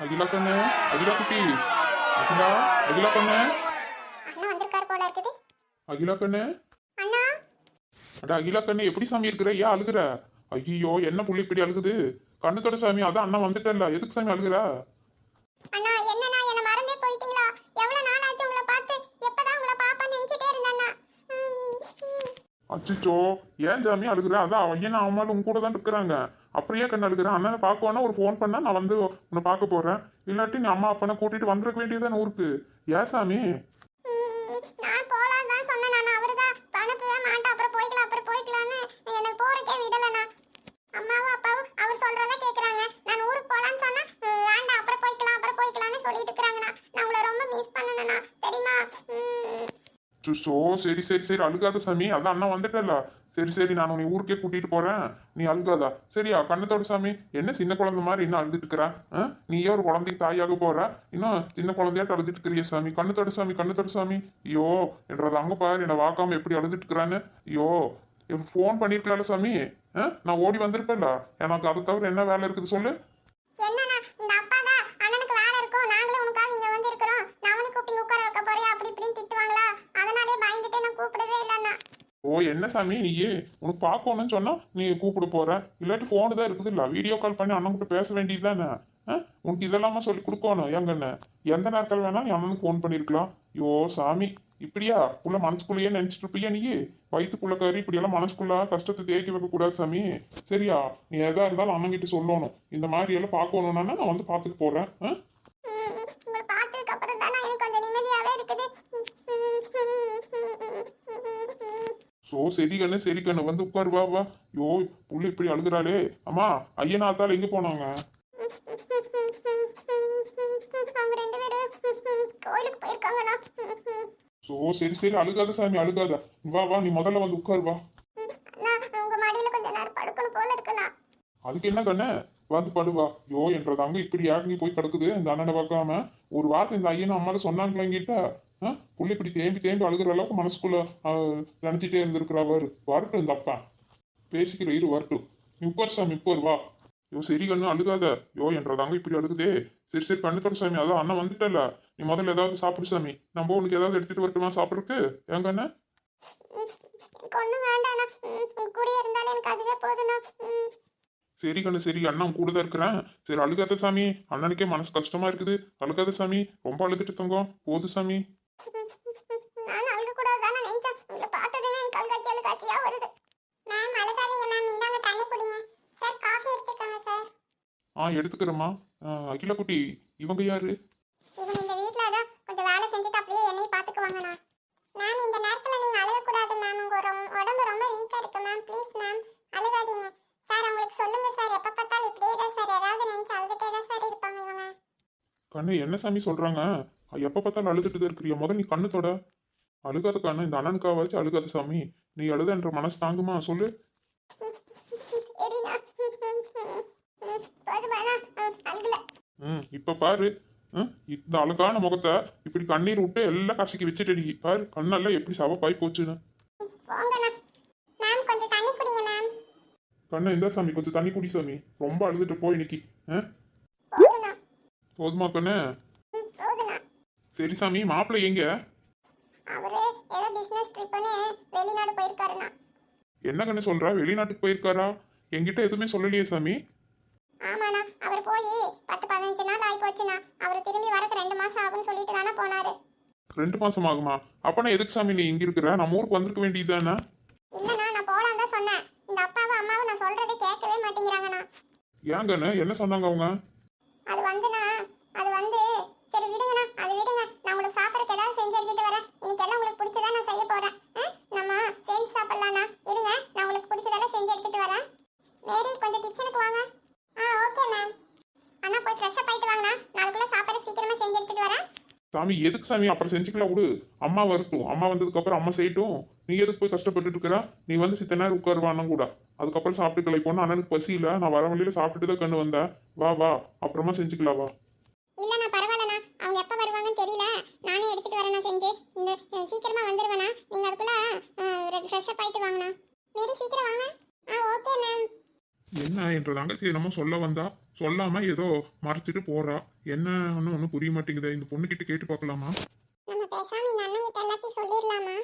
அகிலா கண்ணு அகிலா குட்டி. அகிலா அகிலா கண்ணு. அண்ணா வந்திருக்காரு போல இருக்குது. அகிலா கண்ணு. அண்ணா. அட அகிலா கண்ணு எப்படி சாமி இருக்கிற? ஏன் அழுகுற? ஐயோ என்ன புள்ளி இப்படி அழுகுது? கண்ணுத்தோட சாமி அதான் அண்ணன் வந்துட்டல்ல எதுக்கு சாமி அழுகுற? அண்ணா அச்சிச்சோ ஏன் சாமி அழுகுற? அதான் ஐயன் அம்மாலும் உங்க கூட தான் இருக்கிறாங்க? அப்படியே கண்ணு அழுகுற? அண்ணனை பார்க்கணும் ஒரு ஃபோன் பண்ணா நான் வந்து உன்னை பார்க்க போறேன். இல்லாட்டி நீ அம்மா அப்பனை கூட்டிட்டு வந்துருக்க வேண்டியதுதானே ஊருக்கு? ஏன் சாமி? தான் சொன்னேன் நான். போய்க்கலாம் எனக்கு அவர் ஊருக்கு அப்புறம் போய்க்கலாம் சொல்லிட்டு இருக்கிறாங்கண்ணா நான். உங்களை ரொம்ப மிஸ் பண்ணேண்ணா தெரியுமா? ம், சுசோ சரி சரி சரி அழுகாத சாமி. அதான் அண்ணா வந்துட்டல சரி சரி நான் உன்னை ஊருக்கே கூட்டிட்டு போறேன். நீ அழுகாதா. சரியா கண்ணத்தோட சாமி. என்ன சின்ன குழந்தை மாதிரி இன்னும் அழுதுட்டு இருக்கிற? ஆ? நீயே ஒரு குழந்தைக்கு தாயாக போற? இன்னும் சின்ன குழந்தையாட்டு அழுதுட்டு இருக்கிறிய சாமி. கண்ணத்தோட சாமி கண்ணத்தோட சாமி. ஐயோ என்றது அங்க பாரு. என்னை வாக்காம எப்படி அழுதுட்டு இருக்கிறான்னு. ஐயோ ஃபோன் பண்ணிருக்கலாம்ல சாமி. ஆ? நான் ஓடி வந்திருப்பேன்ல. எனக்கு அதை தவிர என்ன வேலை இருக்குது சொல்லு என்னண்ணா இந்த அப்பா தான் அண்ணனுக்கு வேலை இருக்கும் நாங்களும் உனக்காக இங்க வந்து இருக்கிறோம் நான் உனக்கு கூப்பிட்டு உட்கார வைக்க போறியா அப்படி இப்படின்னு திட்டுவாங்களா அதனாலே பயந்துட்டே நான் கூப்பிடவே இல்லைண்ணா ஓ என்ன சாமி நீ உனக்கு பார்க்கணும்னு சொன்னா நீ கூப்பிட போற. இல்லாட்டி ஃபோனு தான் இருக்குது இல்ல வீடியோ கால் பண்ணி அண்ணன் கிட்ட பேச வேண்டியது தானே? உனக்கு இதெல்லாமா சொல்லி கொடுக்கணும்? எங்கண்ணே எந்த நேரத்தில் வேணா நீ அண்ணனுக்கு ஃபோன் பண்ணியிருக்கலாம் ஐயோ சாமி இப்படியா? உள்ள மனசுக்குள்ளேயே நினைச்சிட்டு இருப்பியா நீ? வயிற்றுக்குள்ள கறி இப்படியெல்லாம் மனசுக்குள்ள கஷ்டத்தை தேக்கி வைக்கக்கூடாது சாமி. சரியா? நீ எதா இருந்தாலும் அண்ணன் கிட்ட சொல்லணும். இந்த மாதிரி எல்லாம் பார்க்கணும்னா நான் வந்து பார்த்துட்டு போறேன் ஆ? ம், உங்களை பார்த்ததுக்கு அப்புறம் தான் எனக்கு கொஞ்சம் நிம்மதியாவே இருக்குது ஸோ சரி கண்ணு சரி கண்ணு வந்து உட்காரு வா வா. யோ புள்ள இப்படி அழுகுறாளே அம்மா ஐயன் ஆத்தால எங்க போனாங்க? ஸோ சரி சரி அழுகாத சாமி அழுகாத. வா வா நீ முதல்ல வந்து உட்காரு வா. அதுக்கு என்ன கண்ணு? வந்து படுவா யோ என்றது அங்க இப்படி யாருங்க போய் கிடக்குது? இந்த அண்ணனை பார்க்காம. ஒரு வார்த்தை இந்த ஐயனும் அம்மால சொன்னாங்களா என்கிட்ட ஆ? புள்ள இப்படி தேம்பி தேம்பி அழுகிற அளவுக்கு மனசுக்குள்ள நினைச்சிட்டே இருந்திருக்கிறா பாரு வரட்டும் இந்த அப்பா. பேசிக்கிற இரு வரட்டும். நீ உட்கார் சாமி உட்கார் வா. யோ சரி கண்ணு அழுகாத. யோ என்றது அங்க இப்படி அழுகுதே. சரி சரி கண்ணு சாமி. அதான் அண்ணன் வந்துட்டல நீ முதல்ல ஏதாவது சாப்பிடு சாமி. நம்ம உனக்கு ஏதாவது எடுத்துட்டு வரட்டுமா சாப்பிட்றதுக்கு? ஏன் கண்ணு ம். சரி கண்ணு சரி அண்ணன் கூட தான் இருக்கிறேன். சரி அழுகாத சாமி. அண்ணனுக்கே மனசு கஷ்டமா இருக்குது. அழுகாத சாமி. ரொம்ப அழுதுட்டு தங்கம். போது சாமி. நான் அழுகக்கூடாது தானே நினைச்சேன் உங்களை பார்த்ததுமே எனக்கு அழுகாச்சி அழுகாச்சியா வருது. மேம் அழுகாதீங்க மேம் இந்தாங்க தண்ணி குடிங்க. சார் காஃபி எடுத்துக்கோங்க சார் ஆ எடுத்துக்கிறேம்மா. அகிலா குட்டி இவங்க யாரு? இவங்க இந்த வீட்டில் தான் கொஞ்சம் வேலை செஞ்சுட்டு அப்படியே என்னையும் பார்த்துக்குவாங்கண்ணா மேம் இந்த நேரத்தில் நீங்கள் அழுகக்கூடாது மேம் உங்கள் உடம்பு ரொம்ப வீக்காக இருக்கு மேம் ப்ளீஸ் மேம் அழுகாதீங்க. சார் அவங்களுக்கு சொல்லுங்க சார் எப்போ பார்த்தாலும் இப்படியே தான் சார் ஏதாவது நினச்சி அழுதுகிட்டே தான் சார் இருப்பாங்க இவங்க. கண்ணு என்ன சாமி சொல்றாங்க? எப்ப பார்த்தாலும் அழுதுட்டு தான் இருக்கிறிய? முதல்ல நீ கண்ணு தொட. அழுகாத கண்ணு இந்த அண்ணனுக்காவாச்சும் அழுகாத சாமி. நீ அழுதன்ற மனசு தாங்குமா? சொல்லு. ம் இப்ப பாரு. இந்த அழுகான முகத்தை இப்படி கண்ணீர் விட்டு எல்லாம் கசக்கி வச்சுட்டடி பாரு கண்ணெல்லாம் எப்படி சவப்பாய் போச்சுன்னு. கண்ணு இந்த சாமி கொஞ்சம் தண்ணி குடி சாமி. ரொம்ப அழுதுட்டு போ இன்னைக்கு போதுமா கண்ணு? சரி சாமி மாப்பிள்ளை எங்க? அவரு ஏதோ பிசினஸ் ட்ரிப்னு வெளிநாடு போயிருக்காருண்ணா. என்ன கண்ணு சொல்றா? வெளிநாட்டுக்கு போயிருக்காரா? என்கிட்ட எதுவுமே சொல்லலையே சாமி. ஆமாண்ணா அவர் போய் பத்து பதினஞ்சு நாள் ஆகி போச்சுண்ணா அவர் திரும்பி வரக்கு ரெண்டு மாசம் ஆகும்னு சொல்லிட்டு தானே போனாரு. ரெண்டு மாசம் ஆகுமா? அப்பனா எதுக்கு சாமி நீ இங்க இருக்கிற? நம்ம ஊருக்கு வந்திருக்க வேண்டியதுதானே? இல்லைண்ணா நான் போலாம் தான் சொன்னேன். இந்த அப்பாவும் அம்மாவும் நான் சொல்றதை கேட்கவே மாட்டேங்கிறாங்கண்ணா. ஏன் கண்ணு? என்ன சொன்னாங்க அவங்க அது வந்துண்ணா அது வந்து சரி விடுங்கண்ணா அது விடுங்க நான் உங்களுக்கு சாப்பிட்றதுக்கு ஏதாவது செஞ்சு எடுத்துட்டு வரேன் இன்னைக்கு எல்லாம் உங்களுக்கு பிடிச்சதா நான் செய்ய போறேன் ஆ? நம்ம சேர்ந்து சாப்பிடலாண்ணா இருங்க நான் உங்களுக்கு பிடிச்சதெல்லாம் செஞ்சு எடுத்துட்டு வரேன் மேரி கொஞ்சம் கிச்சனுக்கு வாங்க ஆ ஓகே மேம் அண்ணா போய் ஃப்ரெஷ்ஷாக போயிட்டு வாங்கண்ணா நான் அதுக்குள்ள சாப்பிட்ற சீக்கிரமா செஞ்சு எடுத்துட்டு வரேன் சாமி எதுக்கு சாமி? அப்புறம் செஞ்சுக்கலாம் விடு. அம்மா வரட்டும். அம்மா வந்ததுக்கு அப்புறம் அம்மா செய்யட்டும். நீ எதுக்கு போய் கஷ்டப்பட்டுட்டு இருக்கிற? நீ வந்து சித்த நேரம் உட்காருவானும் கூட. அதுக்கப்புறம் சாப்பிட்டுக்கலாம் இப்போ அண்ணனுக்கு பசி இல்ல. நான் வர வழியில சாப்பிட்டுட்டு தான் கண்ணு வந்தேன். வா வா. அப்புறமா செஞ்சுக்கலாம் வா. இல்லண்ணா பரவாயில்லண்ணா. அவங்க எப்போ வருவாங்கன்னு தெரியல. நானே எடுத்துட்டு வரேண்ணா செஞ்சு. சீக்கிரமா வந்துருவேண்ணா. நீங்க அதுக்குள்ள ஃப்ரெஷ்ஷாக போயிட்டு வாங்கண்ணா. மேரி சீக்கிரம் வாங்க. ஆ ஓகே மேம். என்ன? என்ற தங்கச்சி என்னமோ சொல்ல வந்தா. சொல்லாம ஏதோ மறைச்சிட்டு போறா. என்னன்னு ஒன்றும் புரிய மாட்டேங்குதே. இந்த பொண்ணுகிட்ட கேட்டு பார்க்கலாமா? நம்ம பேசாம இந்த அண்ணன் கிட்ட எல்லாத்தையும் சொல்லிடலாமா?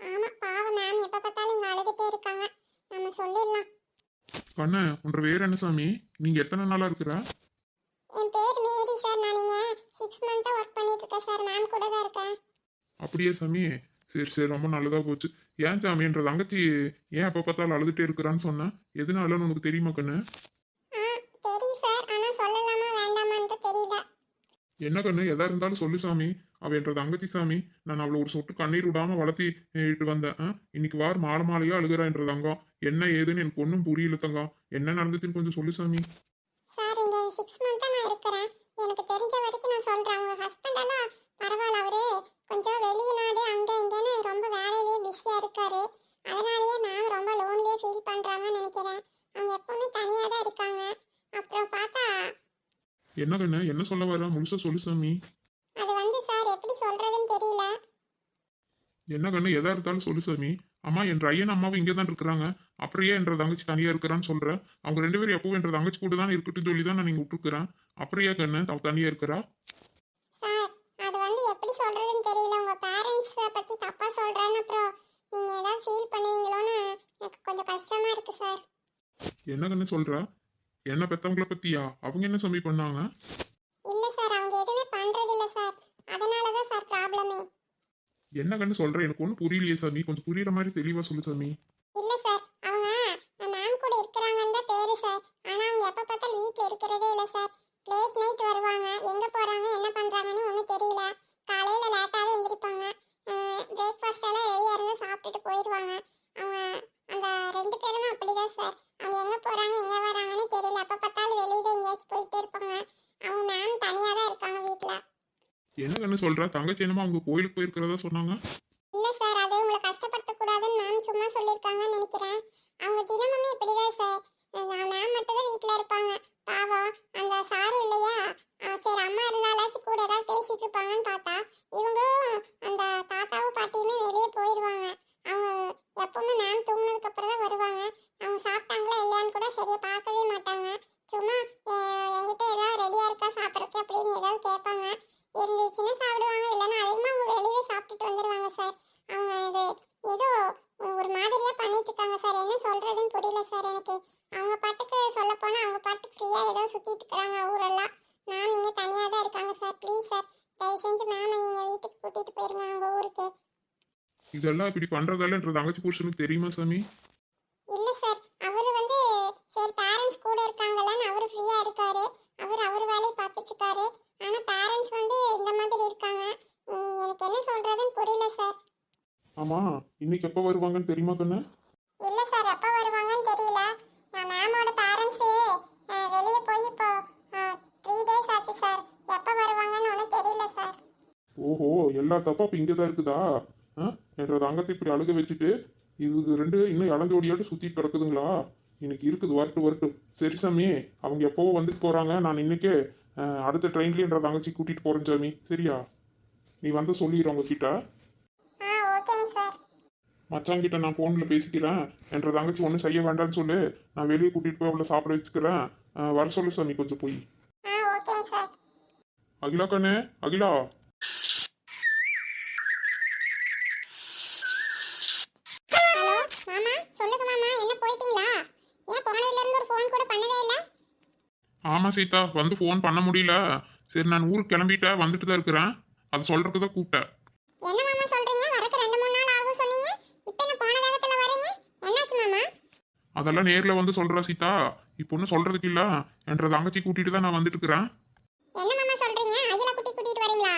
ஆமா பாவம் மேம் எப்ப பார்த்தாலும் இங்க அழுதுட்டே இருக்காங்க. நம்ம சொல்லிடலாம். கண்ணு உன்ற வேற என்ன சாமி? நீங்க எத்தனை நாளா இருக்கிற? என் பேர் மேரி சார் நான் இங்க சிக்ஸ் மந்த்தா ஒர்க் பண்ணிட்டு இருக்கேன் சார் மேம் கூட தான் இருக்கேன். அப்படியே சாமி? சரி சரி. ரொம்ப நல்லதா போச்சு. ஏன் சாமி? என்ற தங்கச்சி ஏன் எப்ப பார்த்தாலும் அழுதுட்டே இருக்கிறான்னு சொன்னேன் எதனாலன்னு உனக்கு தெரியுமா கண்ணு? என்ன கண்ணு எதா இருந்தாலும் சொல்லு சாமி. அவ என்ற தங்கச்சி சாமி. நான் அவளை ஒரு சொட்டு கண்ணீர் விடாம வளர்த்தி இட்டு வந்தேன். ஆ? இன்னைக்கு வார் மாலை மாலையா அழுகிறா என்ற தங்கம் என்ன ஏதுன்னு எனக்கு ஒன்றும் புரியல தங்கம். என்ன நடந்துச்சுன்னு கொஞ்சம் சொல்லு சாமி. சார் இங்க சிக்ஸ் மந்த்தா நான் இருக்கிறேன். எனக்கு தெரிஞ்ச வரைக்கும் நான் சொல்றேன். உங்க ஹஸ்பண்ட் எல்லாம் என்ன கண்ணு என்ன சொல்ல வர? முழுசா சொல்லு சாமி. அது வந்து சார் எப்படி சொல்றதுன்னு தெரியல. என்ன கண்ணு எதா இருந்தாலும் சொல்லு சாமி. அம்மா என்ற ஐயன் அம்மாவும் இங்கே தான் இருக்கிறாங்க. அப்புறம் ஏன் என்ற தங்கச்சி தனியா இருக்கிறான்னு சொல்ற? அவங்க ரெண்டு பேரும் எப்பவும் என்ற தங்கச்சி கூட தான் இருக்கட்டும் சொல்லி தான் நான் நீங்க விட்டுருக்கிறேன். அப்புறம் ஏன் கண்ணு? அவ தனியா இருக்கிறா? சார் அது வந்து எப்படி சொல்றதுன்னு தெரியல. உங்க பேரண்ட்ஸை பத்தி தப்பா சொல்றேன்னு அப்புறம் நீங்க ஏதாவது ஃபீல் பண்ணுவீங்களோன்னு எனக்கு கொஞ்சம் கஷ்டமா இருக்கு சார். என்ன கண்ணு சொல்றா? என்ன பெத்தவங்கள பத்தியா? அவங்க என்ன சாமி பண்ணாங்க? இல்ல சார் அவங்க எதுவுமே பண்றது இல்ல சார். அதனால தான் சார் ப்ராப்ளமே. என்ன கண்ணு சொல்ற? எனக்கு ஒன்றும் புரியலையே சாமி கொஞ்சம் புரியுற மாதிரி தெளிவா சொல்லு சாமி. இல்ல சார் அவங்க மேம் கூட இருக்கிறாங்கன்னு தான் பேரு சார். ஆனா அவங்க எப்ப பார்த்தாலும் வீட்ல இருக்கிறதே இல்ல சார். லேட் நைட் வருவாங்க. எங்க போறாங்க என்ன பண்றாங்கன்னு ஒன்றும் தெரியல. காலையில லேட்டாவே எந்திரிப்பாங்க. பிரேக்ஃபாஸ்ட் எல்லாம் ரெடியா இருந்து சாப்பிட்டுட்டு போயிடுவாங்க என்ன கண்ணு சொல்றா? தங்கச்சி என்னமா அவங்க கோயிலுக்கு போயிருக்கிறதா சொன்னாங்க. இல்ல சார் அது உங்களை கஷ்டப்படுத்த கூடாதுன்னு மேம் சும்மா சொல்லியிருக்காங்கன்னு நினைக்கிறேன். அவங்க தினமுமே இப்படிதான் சார். மேம் மட்டும் தான் வீட்ல இருப்பாங்க. பாவம் அந்த சாரும் இல்லையா? ஆ, சரி அம்மா இருந்தாலாச்சும் கூட ஏதாவது பேசிட்டு இருப்பாங்கன்னு பார்த்தா இவங்களும் அந்த தாத்தாவும் பாட்டியுமே வெளியே போயிடுவாங்க அவங்க எப்பவுமே மேம் தூங்கினதுக்கு அப்புறம் தான் வருவாங்க அவங்க சாப்பிட்டாங்களா இல்லையான்னு கூட சரியா பார்க்கவே மாட்டாங்க சும்மா அஹ், என்கிட்ட ஏதாவது ரெடியா இருக்கா சாப்பிட்றதுக்கு அப்படின்னு ஏதாவது கேட்பாங்க இருந்துச்சுன்னா சாப்பிடுவாங்க இல்லைன்னா அதிகமாக அவங்க வெளியே சாப்பிட்டுட்டு வந்துடுவாங்க சார் அவங்க இது ஏதோ ஒரு மாதிரியா பண்ணிட்டு இருக்காங்க சார் என்ன சொல்றதுன்னு புரியல சார் எனக்கு அவங்க பாட்டுக்கு சொல்ல போனா அவங்க பாட்டுக்கு ஃப்ரீயா ஏதோ இருக்காங்க ஊரெல்லாம். மேம் இங்க தனியா தான் இருக்காங்க சார். ப்ளீஸ் சார் தயவு செஞ்சு மேம் நீங்க வீட்டுக்கு கூட்டிட்டு போயிருங்க அவங்க ஊருக்கு. இதெல்லாம் இப்படி பண்றதால என்ற தங்கச்சி புருஷனுக்கு தெரியுமா சாமி? இல்ல சார் அவரு வந்து சரி பேரண்ட்ஸ் கூட இருக்காங்கல்லன்னு அவரு ஃப்ரீயா இருக்காரு. அவர் அவர் வேலையை பார்த்துட்டு இருக்காரு ஆனா பேரண்ட்ஸ் வந்து இந்த மாதிரி இருக்காங்க. உம், எனக்கு என்ன சொல்றதுன்னு புரியல சார். ஆமா இன்னைக்கு எப்ப வருவாங்கன்னு தெரியுமா கண்ணு? இல்ல சார் எப்ப வருவாங்கன்னு தெரியல. நான் மேமோட பேரண்ட்ஸ் வெளியே போய் இப்போ த்ரீ டேஸ் ஆச்சு சார் எப்ப வருவாங்கன்னு ஒன்றும் தெரியல சார் ஓஹோ எல்லா தப்பா இப்ப இங்கதான் இருக்குதா? ஆ? என்ற தங்கத்தை இப்படி அழுக வச்சுட்டு இது ரெண்டு இன்னும் இளஞ்சோடியாட்டு சுத்திட்டு கிடக்குதுங்களா? இன்னைக்கு இருக்குது வரட்டு வரட்டு சரி சாமி. அவங்க எப்பவோ வந்துட்டு போறாங்க. நான் இன்னைக்கே அடுத்த ட்ரெயின்லயே என்ற தங்கச்சி கூட்டிட்டு போறேன் சாமி. சரியா? நீ வந்து சொல்லிடுற அவங்க கிட்ட மச்சான் கிட்ட நான் ஃபோன்ல பேசிக்கிறேன். என்ற தங்கச்சி ஒன்றும் செய்ய வேண்டாம்னு சொல்லு. நான் வெளியே கூட்டிட்டு போய் அவளை சாப்பிட வச்சுக்கிறேன். வர சொல்லு சாமி கொஞ்சம் போய். அகிலா கண்ணு அகிலா ஹலோ மாமா சொல்லுங்க மாமா என்ன போயிட்டீங்களா ஏன் போனதுல இருந்து ஒரு ஃபோன் கூட பண்ணவே இல்ல ஆமா சீதா வந்து ஃபோன் பண்ண முடியல. சரி நான் ஊருக்கு கிளம்பிட்டேன் வந்துட்டு தான் இருக்கிறேன். அதை சொல்றதுக்கு தான் கூப்பிட்டேன். என்ன மாமா சொல்றீங்க? வரக்கு ரெண்டு மூணு நாள் ஆகும் சொன்னீங்க. இப்போ என்ன போன வேகத்துல வரீங்க? என்னாச்சு மாமா? அதெல்லாம் நேர்ல வந்து சொல்றா சீதா. இப்போ ஒன்றும் சொல்றதுக்கு இல்ல. என்ற தங்கச்சி கூட்டிட்டு தான் நான் வந்துட்டு இருக்கிறேன். என்ன மாமா சொல்றீங்க? அகில குட்டி கூட்டிட்டு வரீங்களா?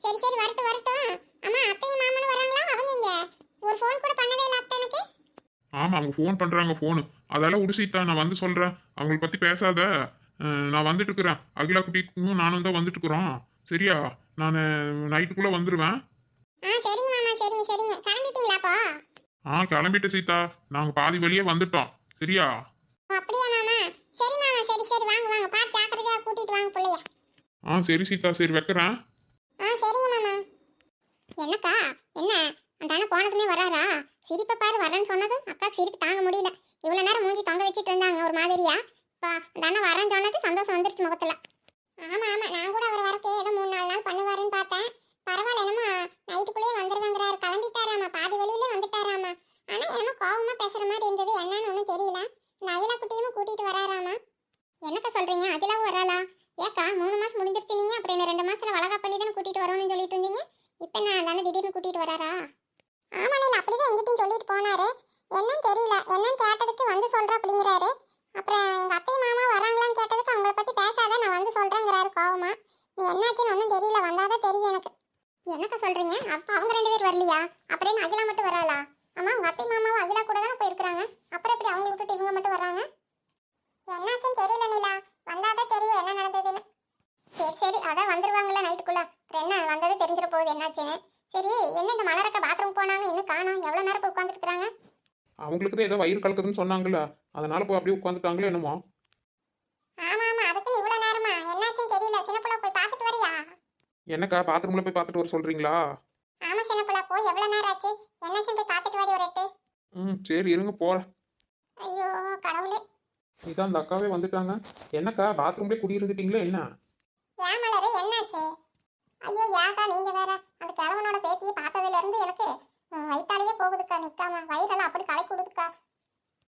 சரி சரி வரட்டும் வரட்டும். அம்மா அத்தையும் மாமனும் வராங்களா அவங்க ஒரு ஃபோன் கூட பண்ணவே இல்ல அத்தை எனக்கு. ஆமா அவங்க ஃபோன் பண்றாங்க ஃபோனு அதெல்லாம் விடு சீதா நான் வந்து சொல்றேன். அவங்கள பத்தி பேசாத. நான் வந்துட்டு இருக்கிறேன் அகிலா குட்டிக்கும் நானும் தான் வந்துட்டு இருக்கிறோம் சரியா? நான் நைட்டுக்குள்ள வந்துடுவேன் ஆ கிளம்பிட்டு சீதா. நாங்க பாதி வழியே வந்துட்டோம். சரியா? ஆ சரி சீதா. சரி வைக்கிறேன். ஆ சரிங்க மாமா. என்னக்கா? என்ன? அந்த அண்ணன் போனதுமே வராரா? சிரிப்பை பாரு வரேன்னு சொன்னது அக்கா சிரிப்பு தாங்க முடியல. இவ்வளவு நேரம் மூஞ்சி தொங்க வச்சிட்டு இருந்தாங்க ஒரு மாதிரியா? இப்போ தானே வரேன் சொன்னது சந்தோஷம் வந்துருச்சு முகத்துல. ஆமா ஆமா நான் கூட அவர் வரக்கே ஏதோ மூணு நாலு நாள் பண்ணுவாருன்னு பார்த்தேன். பரவாயில்ல என்னமா நைட்டுக்குள்ளேயே வந்துருவாங்கிறாரு. கிளம்பிட்டாராமா பாதி வழியிலே வந்துட்டாராமா. ஆனா என்னமோ கோவமா பேசுற மாதிரி இருந்தது. என்னன்னு ஒன்றும் தெரியல. இந்த அகிலா குட்டியும் கூட்டிட்டு வராராமா. என்னக்கா சொல்றீங்க அகிலாவும் வராளா ஏக்கா மூணு மாசம் முடிஞ்சிருச்சு நீங்க அப்புறம் என்ன ரெண்டு மாசத்துல வளகா பண்ணி தானே கூட்டிட்டு வரணும்னு சொல்லிட்டு இருந்தீங்க இப்போ நான் தானே திடீர்னு கூட்டிட்டு வராரா ஆமா நீ அப்படிதான் எங்கிட்டையும் சொல்லிட்டு போனாரு என்னன்னு தெரியல என்னன்னு கேட்டதுக்கு வந்து சொல்ற அப்படிங்கிறாரு அப்புறம் எங்க அத்தை மாமா வராங்களான்னு கேட்டதுக்கு அவங்கள பத்தி பேசாத நான் வந்து சொல்றேங்கிறாரு கோவமா நீ என்னாச்சுன்னு ஒன்றும் தெரியல வந்தாதான் தெரியும் எனக்கு என்னக்கா சொல்றீங்க அப்ப அவங்க ரெண்டு பேர் வரலையா அப்புறம் என்ன அகிலா மட்டும் வராளா ஆமா உங்க அத்தை மாமாவும் அகிலா கூட தானே போயிருக்காங்க அப்புறம் எப்படி அவங்க விட்டுட்டு இவங்க மட்டும் வராங்க என்னாச்சுன்னு தெரியல நீலா வந்தாதான் தெரியும் என்ன நடந்ததுன்னு சரி சரி அதான் வந்துருவாங்கல்ல நைட்டுக்குள்ள அப்புறம் என்ன வந்தது தெரிஞ்சிட போகுது என்னாச்சுன்னு சரி என்ன இந்த மலரக்க பாத்ரூம் போனாங்க இன்னும் காணோம் எவ்வளவு நேரம் போய் உட்காந்துருக்காங்க அவங்களுக்கு தான் ஏதோ வயிறு கலக்குதுன்னு சொன்னாங்கல்ல. அதனால போய் அப்படியே உட்காந்துட்டாங்களோ என்னமோ. என்னக்கா பாத்ரூம்ல போய் பார்த்துட்டு வர சொல்றீங்களா? ஆமா சின்னப்புள்ள. போய் எவ்வளவு நேரம் ஆச்சு? என்னாச்சுன்னு போய் பார்த்துட்டு வாடி ஒரு எட்டு ம் சரி இருங்க போறேன் ஐயோ கடவுளே. இதான் அந்த அக்காவே வந்துட்டாங்க. என்னக்கா பாத்ரூம்லேயே குடியிருந்துட்டீங்களா என்ன? ஏன் மலரு என்னாச்சு? ஐயோ ஏக்கா நீங்க வேற. அந்த கிழவனோட பேத்தியை பார்த்ததுல இருந்து எனக்கு ம், போகுதுக்கா நிற்காம வயிறெல்லாம் அப்படி களை கொடுதுக்கா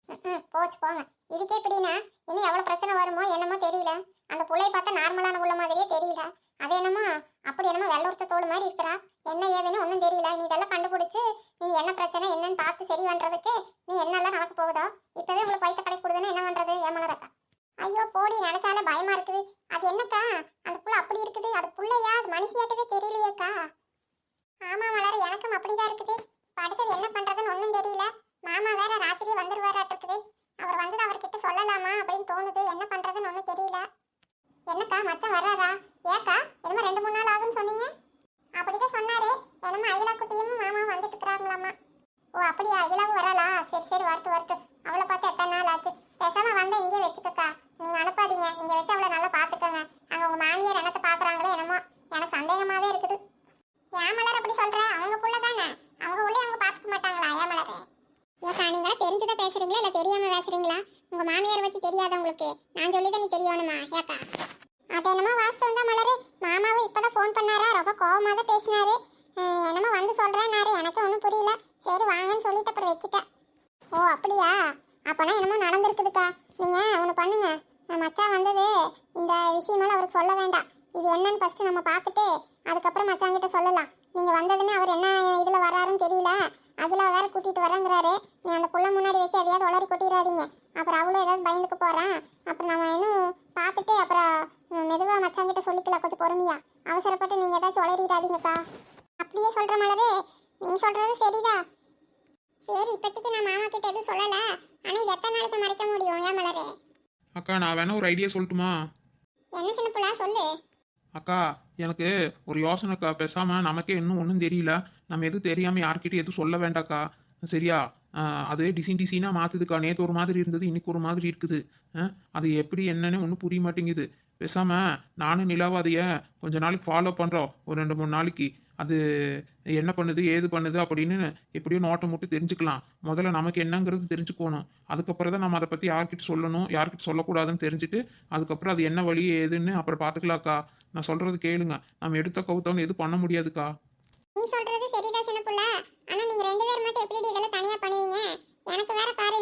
ம், போச்சு போங்க. இதுக்கே இப்படின்னா இன்னும் எவ்வளோ பிரச்சனை வருமோ என்னமோ தெரியல. அந்த பிள்ளைய பார்த்தா நார்மலான உள்ள மாதிரியே தெரியல. அது என்னமோ அப்படி என்னமோ வெள்ள உரிச்ச தோடு மாதிரி இருக்கிறா. என்ன ஏதுன்னு ஒன்றும் தெரியல. நீ இதெல்லாம் கண்டுபிடிச்சி நீ என்ன பிரச்சனை என்னன்னு பார்த்து சரி பண்ணுறதுக்கு நீ என்னெல்லாம் நடக்க போகுதோ இப்போவே உங்களுக்கு பைத்த கடை கொடுதுன்னா என்ன பண்ணுறது ஏமாறக்கா ஐயோ போடி நினச்சாலே பயமாக இருக்குது. அது என்னக்கா? அந்த புள்ள அப்படி இருக்குது. அது பிள்ளையா? அது மனுஷியாட்டவே தெரியலையேக்கா. ஆமா மலர் எனக்கும் அப்படிதான் இருக்குது. இப்ப அடுத்தது என்ன பண்றதுன்னு ஒன்றும் தெரியல. மாமா வேற ராத்திரியே வந்துருவாராட்டிருக்குது. அவர் வந்தது அவர்கிட்ட சொல்லலாமா அப்படின்னு தோணுது. என்ன பண்றதுன்னு ஒன்றும் தெரியல. என்னக்கா மச்சம் வர்றாரா? ஏக்கா என்னமோ ரெண்டு மூணு நாள் ஆகும்னு சொன்னீங்க. அப்படிதான் சொன்னாரு. என்னமோ அகிலா குட்டியும் மாமா வந்துட்டு இருக்கிறாங்களாமா. ஓ அப்படியா? அகிலாவும் வராளா? சரி சரி வரட்டு வரட்டு அவளை பார்த்து எத்தனை நாள் ஆச்சு பேசாம வந்தா இங்கே வச்சுக்கக்கா நீங்க அனுப்பாதீங்க இங்க வச்சு அவளை நல்லா பாத்துக்கோங்க அங்க உங்க மாமியார் என்னத்த பாக்குறாங்களோ என்னமோ எனக்கு சந்தேகமாவே இருக்குது ஏன் மலர் அப்படி சொல்ற அவங்க புள்ள தானே அவங்க உள்ளே அவங்க பாத்துக்க மாட்டாங்களா ஏன் மலர் ஏக்கா நீங்க தெரிஞ்சுதான் பேசுறீங்களா இல்ல தெரியாம பேசுறீங்களா உங்க மாமியார் பத்தி தெரியாத உங்களுக்கு நான் சொல்லிதான் நீ தெரியணுமா ஏக்கா அது என்னமோ வாஸ்தவம் தான் மலரு மாமாவும் இப்பதான் ஃபோன் பண்ணாரா ரொம்ப கோவமா தான் பேசினாரு அஹ் என்னமோ வந்து சொல்றேன்னாரு எனக்கு ஒன்றும் புரியல சரி வாங்கன்னு சொல்லிட்டு அப்புறம் வச்சுட்டேன் ஓ அப்படியா? அப்போனா என்னமோ நடந்திருக்குதுக்கா. நீங்க ஒன்று பண்ணுங்க. மச்சான் வந்தது. இந்த விஷயமெல்லாம் அவருக்கு சொல்ல வேண்டாம். இது என்னன்னு ஃபர்ஸ்ட் நம்ம பார்த்துட்டு அதுக்கப்புறம் மச்சான் கிட்ட சொல்லலாம். நீங்க வந்ததுன்னு அவர் என்ன இதுல வர்றாருன்னு தெரியல. அதுல வேற கூட்டிட்டு வரேங்கிறாரு. நீ அந்த புள்ள முன்னாடி வச்சு எதையாவது உளறி கொட்டிடாதீங்க அப்புறம் அவ்வளோ ஏதாவது பயந்துக்கு போறான். அப்புறம் நம்ம இன்னும் பார்த்துட்டு அப்புறம் மெதுவாக மச்சான் கிட்ட சொல்லிக்கலாம். கொஞ்சம் பொறுமையா. அவசரப்பட்டு நீங்க ஏதாச்சும் உளறிடாதீங்கக்கா. அப்படியே சொல்ற மலரு நீ சொல்றது சரிதான். சரி இப்போதைக்கு நான் மாமா கிட்ட எதுவும் சொல்லல. ஆனா இது எத்தனை நாளைக்கு மறைக்க முடியும் ஏன் மலரு? அக்கா நான் வேணா ஒரு ஐடியா சொல்லட்டுமா? என்ன சின்ன புள்ளா? சொல்லு. அக்கா எனக்கு ஒரு யோசனைக்கா பேசாம நமக்கே இன்னும் ஒன்றும் தெரியல. நம்ம எதுவும் தெரியாம யார்கிட்டயும் எதுவும் சொல்ல வேண்டாக்கா சரியா? ஆஹ் அது டிசைன் டிசைனாக மாற்றுதுக்கா நேற்று ஒரு மாதிரி இருந்தது இன்னைக்கு ஒரு மாதிரி இருக்குது. ஆஹ் அது எப்படி என்னன்னு ஒன்றும் புரிய மாட்டேங்குது. பேசாம நானும் நிலாவாதைய கொஞ்ச நாளைக்கு ஃபாலோ பண்ணுறோம் ஒரு ரெண்டு மூணு நாளைக்கு. அது என்ன பண்ணுது ஏது பண்ணுது அப்படின்னு எப்படியோ நோட்டை மட்டும் தெரிஞ்சுக்கலாம். முதல்ல நமக்கு என்னங்கிறது தெரிஞ்சுக்கணும். அதுக்கப்புறம் தான் நம்ம அதை பற்றி யார்கிட்ட சொல்லணும் யார்கிட்ட சொல்லக்கூடாதுன்னு தெரிஞ்சுட்டு அதுக்கப்புறம் அது என்ன வழி ஏதுன்னு அப்புறம் பார்த்துக்கலாக்கா நான் சொல்கிறது கேளுங்க. நம்ம எடுத்த கவுத்தவங்க எதுவும் பண்ண முடியாதுக்கா. நீ சொல்றது சரிதான் சின்ன ஆனா நீங்க ரெண்டு பேர் மட்டும் எப்படி இதெல்லாம் தனியா பண்ணுவீங்க? எனக்கு வேற பாரு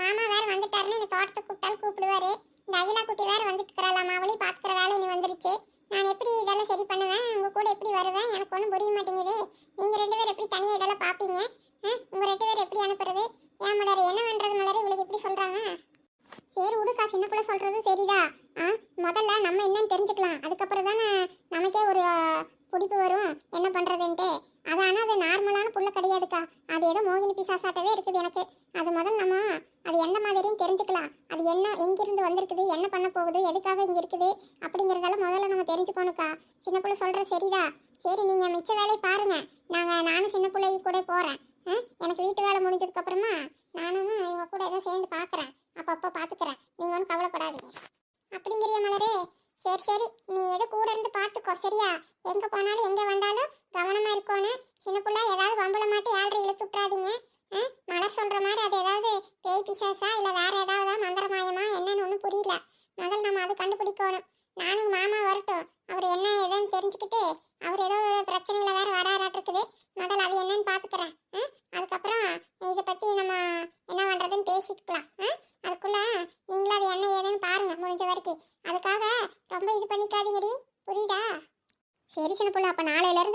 மாமா வேற வந்துட்டாருன்னு என்ன தோட்டத்துக்கு கூப்பிட்டாலும் கூப்பிடுவாரு. இந்த அகிலா குட்டி வேற வந்துட்டு இருக்கிறாளாம் அவளையும் பாத்துக்கிற வேலை இனி வந்துருச்சு. நான் எப்படி இதெல்லாம் சரி பண்ணுவேன்? உங்க கூட எப்படி வருவேன்? எனக்கு ஒன்றும் புரிய மாட்டேங்குது. நீங்க ரெண்டு பேரும் எப்படி தனியா இதெல்லாம் பாப்பீங்க ஆ? உங்க ரெண்டு பேர் எப்படி அனுப்புறது ஏன் மலர் என்ன பண்றது மலர் இவளுக்கு எப்படி சொல்றாங்க சரி விடுக்கா சின்ன புள்ள சொல்றது சரிதா ஆ முதல்ல நம்ம என்னன்னு தெரிஞ்சுக்கலாம் அதுக்கப்புறம் தானே நமக்கே ஒரு ஆ, பிடிப்பு வரும் என்ன பண்றதுன்ட்டு அது ஆனா அது நார்மலான புள்ள கிடையாதுக்கா அது ஏதோ மோகினி பிசாசாட்டவே இருக்குது எனக்கு அது முதல்ல நம்ம அது எந்த மாதிரியும் தெரிஞ்சுக்கலாம் அது என்ன எங்கிருந்து வந்திருக்குது என்ன பண்ண போகுது எதுக்காக இங்க இருக்குது அப்படிங்கறதெல்லாம் முதல்ல நம்ம தெரிஞ்சுக்கணும்க்கா சின்ன புள்ள சொல்ற சரிதா நீங்கள் மிச்ச வேலையை பாருங்கள் நாங்கள் நானும் சின்ன பிள்ளைக்கு கூட போகிறேன் ஆ? எனக்கு வீட்டு வேலை முடிஞ்சதுக்கப்புறமா நானும் இவங்க கூட ஏதோ சேர்ந்து பார்க்குறேன் அப்பப்போ பார்த்துக்கிறேன் நீங்கள் ஒன்றும் கவலைப்படாதீங்க. அப்படிங்கிறிய மலரே. சரி சரி. நீ எது கூட இருந்து பார்த்துக்கோ சரியா? எங்கே போனாலும் எங்கே வந்தாலும் கவனமாக இருக்கணும் சின்ன பிள்ளை ஏதாவது வம்பளை மாட்டி ஏழ்ரை இழுத்து விட்றாதீங்க ஆ? மலர் சொல்கிற மாதிரி அது ஏதாவது பேய் பிசாசா புரியல. முதல்ல நம்ம அதை கண்டுபிடிக்கணும். நானும் மாமா வரட்டும். அவர் என்ன ஏதுன்னு தெரிஞ்சுக்கிட்டு அவர் ஏதோ ஒரு பிரச்சனையில வேற வராராட்டிருக்குது. முதல்ல அது என்னன்னு பாத்துக்கிறேன். ஆ? அதுக்கப்புறம் இதை பத்தி நம்ம என்ன பண்றதுன்னு பேசிக்கலாம். ஆ? அதுக்குள்ள நீங்களும் அது என்ன ஏதுன்னு பாருங்க முடிஞ்ச வரைக்கும். அதுக்காக ரொம்ப இது பண்ணிக்காதீங்கடி. புரியுதா? சரி சின்ன புள்ள அப்ப நாளையில